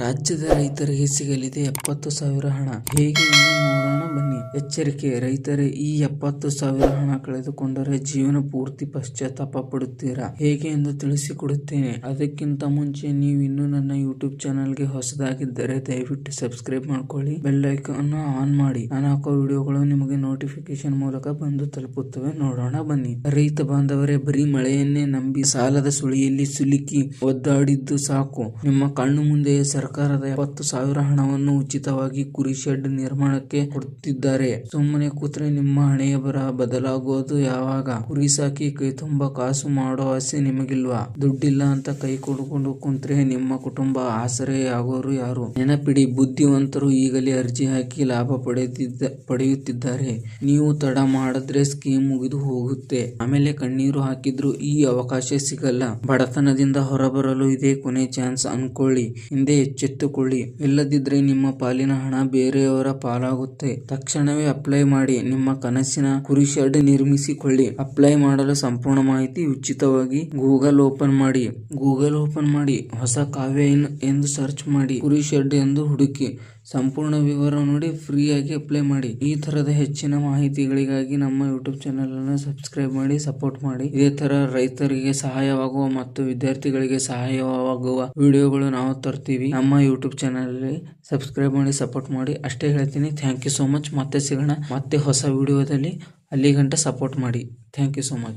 ರಾಜ್ಯದ ರೈತರಿಗೆ ಸಿಗಲಿದೆ ಎಪ್ಪತ್ತು ಸಾವಿರ ಹಣ. ಹೇಗೆ ಎಂದು ನೋಡೋಣ ಬನ್ನಿ. ಎಚ್ಚರಿಕೆ. ರೈತರೇ, ಈ ಎಪ್ಪತ್ತು ಸಾವಿರ ಹಣ ಕಳೆದುಕೊಂಡರೆ ಜೀವನ ಪೂರ್ತಿ ಪಶ್ಚಾತ್ತಾಪ ಪಡುತ್ತೀರಾ? ಹೇಗೆ ಎಂದು ತಿಳಿಸಿಕೊಡುತ್ತೇನೆ. ಅದಕ್ಕಿಂತ ಮುಂಚೆ ನೀವು ಇನ್ನೂ ನನ್ನ ಯೂಟ್ಯೂಬ್ ಚಾನಲ್ಗೆ ಹೊಸದಾಗಿದ್ದರೆ ದಯವಿಟ್ಟು ಸಬ್ಸ್ಕ್ರೈಬ್ ಮಾಡ್ಕೊಳ್ಳಿ. ಐಕಾನ್ ಆನ್ ಮಾಡಿ. ನಾನು ಹಾಕೋ ವಿಡಿಯೋಗಳು ನಿಮಗೆ ನೋಟಿಫಿಕೇಶನ್ ಮೂಲಕ ಬಂದು ತಲುಪುತ್ತವೆ. ನೋಡೋಣ ಬನ್ನಿ. ರೈತ ಬಾಂಧವರೇ, ಬರೀ ಮಳೆಯನ್ನೇ ನಂಬಿ ಸಾಲದ ಸುಳಿಯಲ್ಲಿ ಸಿಲುಕಿ ಒದ್ದಾಡಿದ್ದು ಸಾಕು. ನಿಮ್ಮ ಕಣ್ಣು ಮುಂದೆಯೇ ಸರ್ಕಾರದ ಎಪ್ಪತ್ತು ಸಾವಿರ ಹಣವನ್ನು ಉಚಿತವಾಗಿ ಕುರಿ ಶೆಡ್ ನಿರ್ಮಾಣಕ್ಕೆ ಕೊಡುತ್ತಿದ್ದಾರೆ ಸುಮ್ಮನೆ ಕೂತ್ರೆ ನಿಮ್ಮ ಹಣೆಯ ಬರ ಬದಲಾಗೋದು ಯಾವಾಗ? ಕುರಿ ಸಾಕಿ ಕೈ ತುಂಬಾ ಕಾಸು ಮಾಡೋ ಆಸೆ ನಿಮಗಿಲ್ವಾ? ದುಡ್ಡಿಲ್ಲ ಅಂತ ಕೈ ಕೊಡ್ಕೊಂಡು ಕುಂತ್ರೆ ನಿಮ್ಮ ಕುಟುಂಬ ಆಸರೆ ಆಗೋರು ಯಾರು? ನೆನಪಿಡಿ, ಬುದ್ಧಿವಂತರು ಈಗಲೇ ಅರ್ಜಿ ಹಾಕಿ ಲಾಭ ಪಡೆಯುತ್ತಿದ್ದಾರೆ. ನೀವು ತಡ ಮಾಡಿದ್ರೆ ಸ್ಕೀಮ್ ಮುಗಿದು ಹೋಗುತ್ತೆ. ಆಮೇಲೆ ಕಣ್ಣೀರು ಹಾಕಿದ್ರು ಈ ಅವಕಾಶ ಸಿಗಲ್ಲ. ಬಡತನದಿಂದ ಹೊರಬರಲು ಇದೇ ಕೊನೆ ಚಾನ್ಸ್ ಅನ್ಕೊಳ್ಳಿ. ಹಿಂದೆ ಎಚ್ಚೆತ್ತುಕೊಳ್ಳಿ ಇಲ್ಲದಿದ್ರೆ ನಿಮ್ಮ ಪಾಲಿನ ಹಣ ಬೇರೆಯವರ ಪಾಲಾಗುತ್ತೆ. ತಕ್ಷಣವೇ ಅಪ್ಲೈ ಮಾಡಿ. ನಿಮ್ಮ ಕನಸಿನ ಕುರಿ ಶೆಡ್ ನಿರ್ಮಿಸಿಕೊಳ್ಳಿ. ಅಪ್ಲೈ ಮಾಡಲು ಸಂಪೂರ್ಣ ಮಾಹಿತಿ ಉಚಿತವಾಗಿ ಗೂಗಲ್ ಓಪನ್ ಮಾಡಿ. ಗೂಗಲ್ ಓಪನ್ ಮಾಡಿ. ಹೊಸ ಕಾವ್ಯ ಎಂದು ಸರ್ಚ್ ಮಾಡಿ. ಕುರಿ ಶೆಡ್ ಎಂದು ಹುಡುಕಿ. ಸಂಪೂರ್ಣ ವಿವರ ನೋಡಿ ಫ್ರೀ ಆಗಿ ಅಪ್ಲೈ ಮಾಡಿ. ಈ ತರದ ಹೆಚ್ಚಿನ ಮಾಹಿತಿಗಳಿಗಾಗಿ ನಮ್ಮ ಯೂಟ್ಯೂಬ್ ಚಾನೆಲ್ ಅನ್ನು ಸಬ್ಸ್ಕ್ರೈಬ್ ಮಾಡಿ ಸಪೋರ್ಟ್ ಮಾಡಿ. ಇದೇ ತರ ರೈತರಿಗೆ ಸಹಾಯವಾಗುವ ಮತ್ತು ವಿದ್ಯಾರ್ಥಿಗಳಿಗೆ ಸಹಾಯವಾಗುವ ವಿಡಿಯೋಗಳು ನಾವು ತರ್ತೀವಿ. ನಮ್ಮ ಯೂಟ್ಯೂಬ್ ಚಾನೆಲ್ ಸಬ್ಸ್ಕ್ರೈಬ್ ಮಾಡಿ ಸಪೋರ್ಟ್ ಮಾಡಿ. ಅಷ್ಟೇ ಹೇಳ್ತೀನಿ. ಥ್ಯಾಂಕ್ ಯು ಸೋ ಮಚ್ ಮತ್ತೆ ಸಿಗೋಣ. ಮತ್ತೆ ಹೊಸ ವಿಡಿಯೋದಲ್ಲಿ ಅಲ್ಲಿ ಗಂಟ ಸಪೋರ್ಟ್ ಮಾಡಿ. Thank you so much